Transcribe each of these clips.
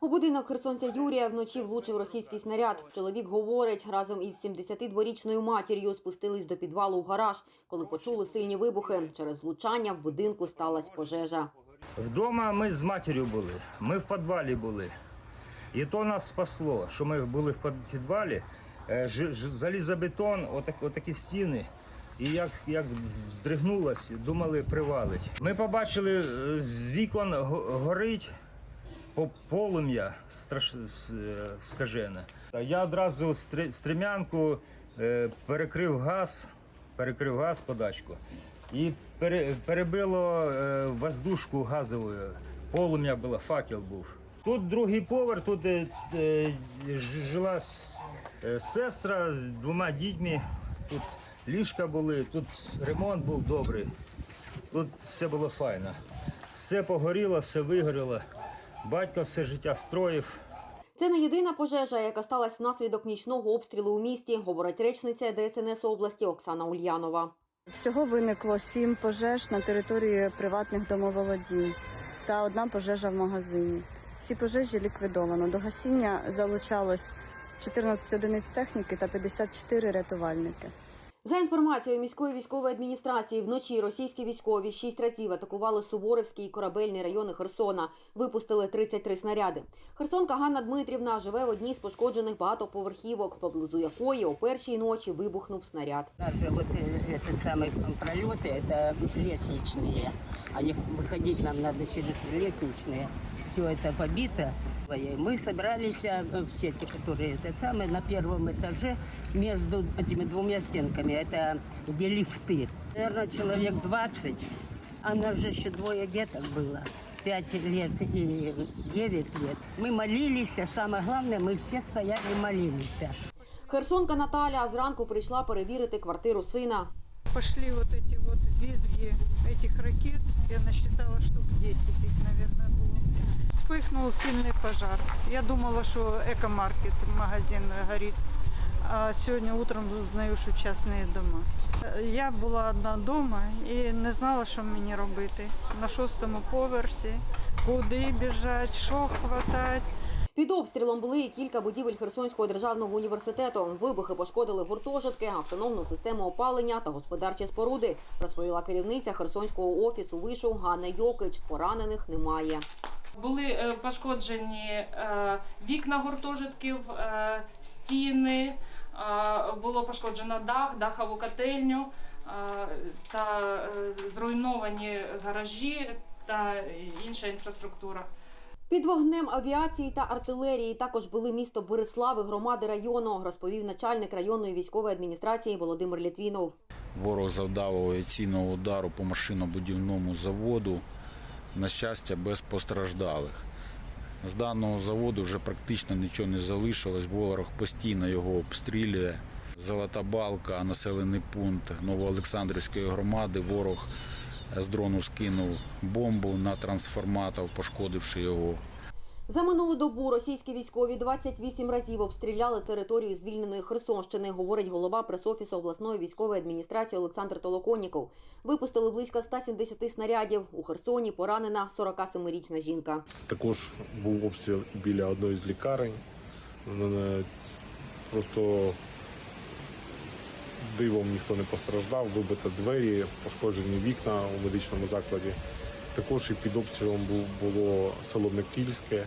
У будинок херсонця Юрія вночі влучив російський снаряд. Чоловік говорить, разом із 72-річною матір'ю спустились до підвалу в гараж, коли почули сильні вибухи. Через влучання в будинку сталася пожежа. Вдома ми з матір'ю були, ми в підвалі були. І то нас спасло, що ми були в підвалі, е, залізобетон, отак, отакі стіни. І як, як здригнулось, думали, привалить. Ми побачили, е, з вікон горить полум'я страш... е, скажене. Я одразу стрімянку е, перекрив газ, перекрив газ подачку і пере- перебило е, воздушку газовою. Полум'я було, факел був. Тут другий поверх, тут жила сестра з двома дітьми. Тут ліжка були, тут ремонт був добрий. Тут все було файно. Все погоріло, все вигоріло. Батько все життя строїв. Це не єдина пожежа, яка сталася внаслідок нічного обстрілу у місті, говорить речниця ДСНС області Оксана Ульянова. Всього виникло сім пожеж на території приватних домоволодінь та одна пожежа в магазині. Всі пожежі ліквідовано. До гасіння залучалось 14 одиниць техніки та 54 рятувальники. За інформацією міської військової адміністрації, вночі російські військові шість разів атакували Суворовський і корабельний райони Херсона. Випустили 33 снаряди. Херсонка Ганна Дмитрівна живе в одній з пошкоджених багатоповерхівок, поблизу якої о першій ночі вибухнув снаряд. Даже вот э, этот самый пролеты, это лестничные. А их выходить нам надо через лестничные. Все это побито. И Мы собрались, э, все те, которые это самое, на первом этаже между этими двумя стенками. Это где лифты. Наверное, человек 20. А нас же еще двое деток было. Пять лет и девять лет. Мы молились, а самое главное, мы все стояли и молились. Херсонка Наталя зранку прийшла перевірити квартиру сина. пошли вот эти вот визги этих ракет. Я насчитала штук 10 их, наверное, было. Вспыхнул сильный пожар. Я думала, что экомаркет, магазин горит. А сегодня утром узнаю, що частные дома. Я була одна вдома і не знала, що мені робити. На шостому поверсі, куди біжати, що хватати. Під обстрілом були і кілька будівель Херсонського державного університету. Вибухи пошкодили гуртожитки, автономну систему опалення та господарчі споруди, розповіла керівниця Херсонського офісу вишу Ганна Йокич. Поранених немає. Були е, пошкоджені е, вікна гуртожитків, е, стіни, було пошкоджено дах, дахову котельню та зруйновані гаражі та інша інфраструктура. Під вогнем авіації та артилерії також були місто Борислави, громади району, розповів начальник районної військової адміністрації Володимир Літвінов. Ворог завдав авіаційного удару по машинобудівному заводу. На щастя, без постраждалих. З даного заводу вже практично нічого не залишилось. Ворог постійно його обстрілює. Золота балка, населений пункт Новоолександрівської громади. Ворог з дрону скинув бомбу на трансформатор, пошкодивши його. За минулу добу російські військові 28 разів обстріляли територію звільненої Херсонщини, говорить голова пресофісу обласної військової адміністрації Олександр Толоконніков. Випустили близько 170 снарядів. У Херсоні поранена 47-річна жінка. Також був обстріл біля одної з лікарень. Е, Просто дивом ніхто не постраждав, вибито двері, пошкоджені вікна у медичному закладі. Також і під обстрілом було село Микільське.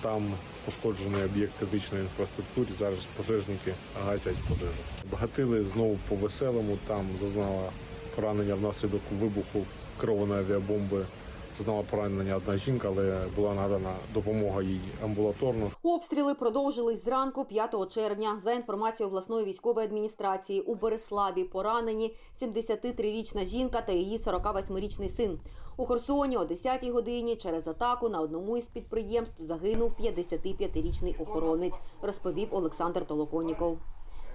Там пошкоджений об'єкт критичної інфраструктури. Зараз пожежники гасять пожежу. Багатили знову по веселому. Там зазнала поранення внаслідок вибуху керованої авіабомби. Зазнала поранення одна жінка, але була надана допомога їй амбулаторно. Обстріли продовжились зранку 5 червня. За інформацією обласної військової адміністрації, у Береславі поранені 73-річна жінка та її 48-річний син. У Херсоні о 10-й годині через атаку на одному із підприємств загинув 55-річний охоронець, розповів Олександр Толоконіков.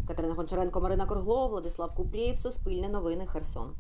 Катерина Гончаренко, Марина Корглова, Владислав Купрієв, Суспільне новини, Херсон.